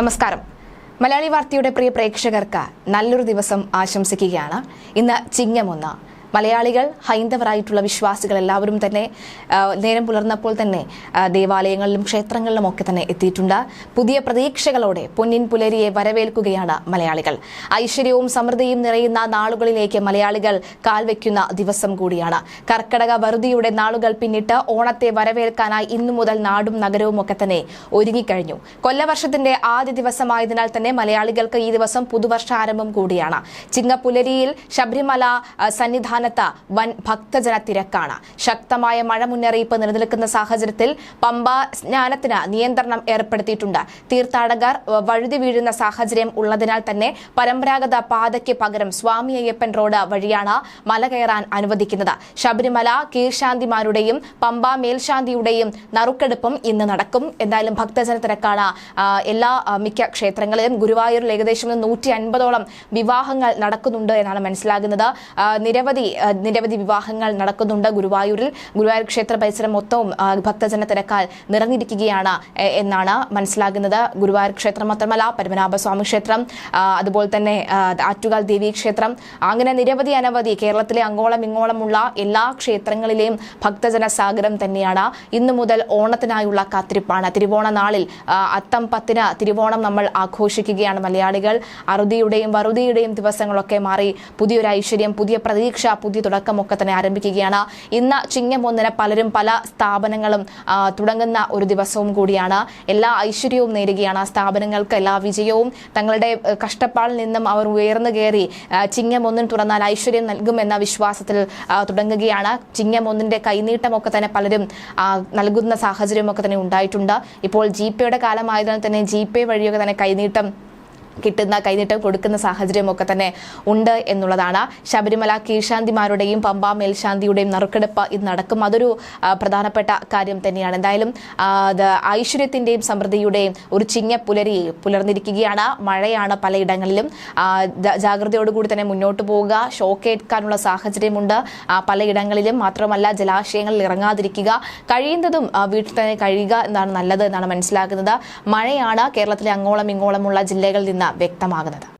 നമസ്കാരം. മലയാളി വാർത്തയുടെ പ്രിയ പ്രേക്ഷകർക്ക് നല്ലൊരു ദിവസം ആശംസിക്കുകയാണ്. ഇന്ന് ചിങ്ങമൊന്ന് മലയാളികൾ ഹൈന്ദവരായിട്ടുള്ള വിശ്വാസികൾ എല്ലാവരും തന്നെ നേരം പുലർന്നപ്പോൾ തന്നെ ദേവാലയങ്ങളിലും ക്ഷേത്രങ്ങളിലും ഒക്കെ തന്നെ എത്തിയിട്ടുണ്ട്. പുതിയ പ്രതീക്ഷകളോടെ പൊന്നിൻ പുലരിയെ വരവേൽക്കുകയാണ് മലയാളികൾ. ഐശ്വര്യവും സമൃദ്ധിയും നിറയുന്ന നാളുകളിലേക്ക് മലയാളികൾ കാൽവെക്കുന്ന ദിവസം കൂടിയാണ്. കർക്കടക വറുതിയുടെ നാളുകൾ പിന്നിട്ട് ഓണത്തെ വരവേൽക്കാനായി ഇന്നു മുതൽ നാടും നഗരവും ഒക്കെ തന്നെ ഒരുങ്ങിക്കഴിഞ്ഞു. കൊല്ലവർഷത്തിന്റെ ആദ്യ ദിവസമായതിനാൽ തന്നെ മലയാളികൾക്ക് ഈ ദിവസം പുതുവർഷാരംഭം കൂടിയാണ്. ചിങ്ങപ്പുലരിയിൽ ശബരിമല ആ, സന്നിധാനത്ത് വൻ ഭക്തജന തിരക്കാണ്. ശക്തമായ മഴ മുന്നറിയിപ്പ് നിലനിൽക്കുന്ന സാഹചര്യത്തിൽ പമ്പാ സ്നാനത്തിന് നിയന്ത്രണം ഏർപ്പെടുത്തിയിട്ടുണ്ട്. തീർത്ഥാടകർ വഴുതി വീഴുന്ന സാഹചര്യം ഉള്ളതിനാൽ തന്നെ പരമ്പരാഗത പാതയ്ക്ക് പകരം സ്വാമി അയ്യപ്പൻ റോഡ് വഴിയാണ് മല കയറാൻ അനുവദിക്കുന്നത്. ശബരിമല കീഴ്ശാന്തിമാരുടെയും പമ്പ മേൽശാന്തിയുടെയും നറുക്കെടുപ്പും ഇന്ന് നടക്കും. എന്തായാലും ഭക്തജന തിരക്കാണ്. എല്ലാ മിക്ക ക്ഷേത്രങ്ങളിലും ഗുരുവായൂരിൽ ഏകദേശം നൂറ്റി അൻപതോളം വിവാഹങ്ങൾ നടക്കുന്നുണ്ട് എന്നാണ് മനസ്സിലാകുന്നത്. നിരവധി നിരവധി വിവാഹങ്ങൾ നടക്കുന്നുണ്ട്. ഗുരുവായൂരിൽ ഗുരുവായൂർ ക്ഷേത്ര പരിസരം മൊത്തവും ഭക്തജന തിരക്കാൽ നിറഞ്ഞിരിക്കുകയാണ് എന്നാണ് മനസ്സിലാകുന്നത്. ഗുരുവായൂർ ക്ഷേത്രം മാത്രമല്ല പരമനാഭസ്വാമി ക്ഷേത്രം അതുപോലെ തന്നെ ആറ്റുകാൽ ദേവി ക്ഷേത്രം. അങ്ങനെ നിരവധി അനവധി കേരളത്തിലെ അങ്ങോളം ഇങ്ങോളമുള്ള എല്ലാ ക്ഷേത്രങ്ങളിലെയും ഭക്തജന സാഗരം തന്നെയാണ്. ഇന്നു മുതൽ ഓണത്തിനായുള്ള കാത്തിരിപ്പാണ്. തിരുവോണ നാളിൽ അത്തം പത്തിന് തിരുവോണം നമ്മൾ ആഘോഷിക്കുകയാണ് മലയാളികൾ. അറുതിയുടെയും വറുതിയുടെയും ദിവസങ്ങളൊക്കെ മാറി പുതിയൊരു ഐശ്വര്യം പുതിയ പ്രതീക്ഷ പുതിയ തുടക്കമൊക്കെ തന്നെ ആരംഭിക്കുകയാണ്. ഇന്ന് ചിങ്ങം ഒന്നിന് പലരും പല സ്ഥാപനങ്ങളും തുടങ്ങുന്ന ഒരു ദിവസവും കൂടിയാണ്. എല്ലാ ഐശ്വര്യവും നേരുകയാണ്. സ്ഥാപനങ്ങൾക്ക് എല്ലാ വിജയവും തങ്ങളുടെ കഷ്ടപ്പാടിൽ നിന്നും അവർ ഉയർന്നു കയറി ചിങ്ങം ഒന്നിന് തുറന്നാൽ ഐശ്വര്യം നൽകുമെന്ന വിശ്വാസത്തിൽ തുടങ്ങുകയാണ്. ചിങ്ങം ഒന്നിന്റെ കൈനീട്ടമൊക്കെ തന്നെ പലരും നൽകുന്ന സാഹചര്യമൊക്കെ തന്നെ ഉണ്ടായിട്ടുണ്ട്. ഇപ്പോൾ ജി പേയുടെ കാലമായതിനാൽ തന്നെ ജി പേ വഴിയൊക്കെ തന്നെ കൈനീട്ടം കിട്ടുന്ന കൈനീട്ടം കൊടുക്കുന്ന സാഹചര്യമൊക്കെ തന്നെ ഉണ്ട് എന്നുള്ളതാണ്. ശബരിമല കീഴ്ശാന്തിമാരുടെയും പമ്പ മേൽശാന്തിയുടെയും നറുക്കെടുപ്പ് ഇത് നടക്കും. അതൊരു പ്രധാനപ്പെട്ട കാര്യം തന്നെയാണ്. എന്തായാലും ആ, ഐശ്വര്യത്തിന്റെയും സമൃദ്ധിയുടെയും ഒരു ചിങ്ങ പുലരി പുലർന്നിരിക്കുകയാണ്. മഴയാണ് പലയിടങ്ങളിലും. ജാഗ്രതയോടുകൂടി തന്നെ മുന്നോട്ട് പോവുക. ഷോക്കേൽക്കാനുള്ള സാഹചര്യമുണ്ട്. പലയിടങ്ങളിലും മാത്രമല്ല ജലാശയങ്ങളിൽ ഇറങ്ങാതിരിക്കുക. കഴിയുന്നതും വീട്ടിൽ തന്നെ കഴിയുക എന്നാണ് നല്ലത് എന്നാണ് മനസ്സിലാക്കുന്നത്. മഴയാണ് കേരളത്തിലെ അങ്ങോളം ഇങ്ങോളമുള്ള ജില്ലകളിൽ നിന്ന് വ്യക്തമാകുന്നത്.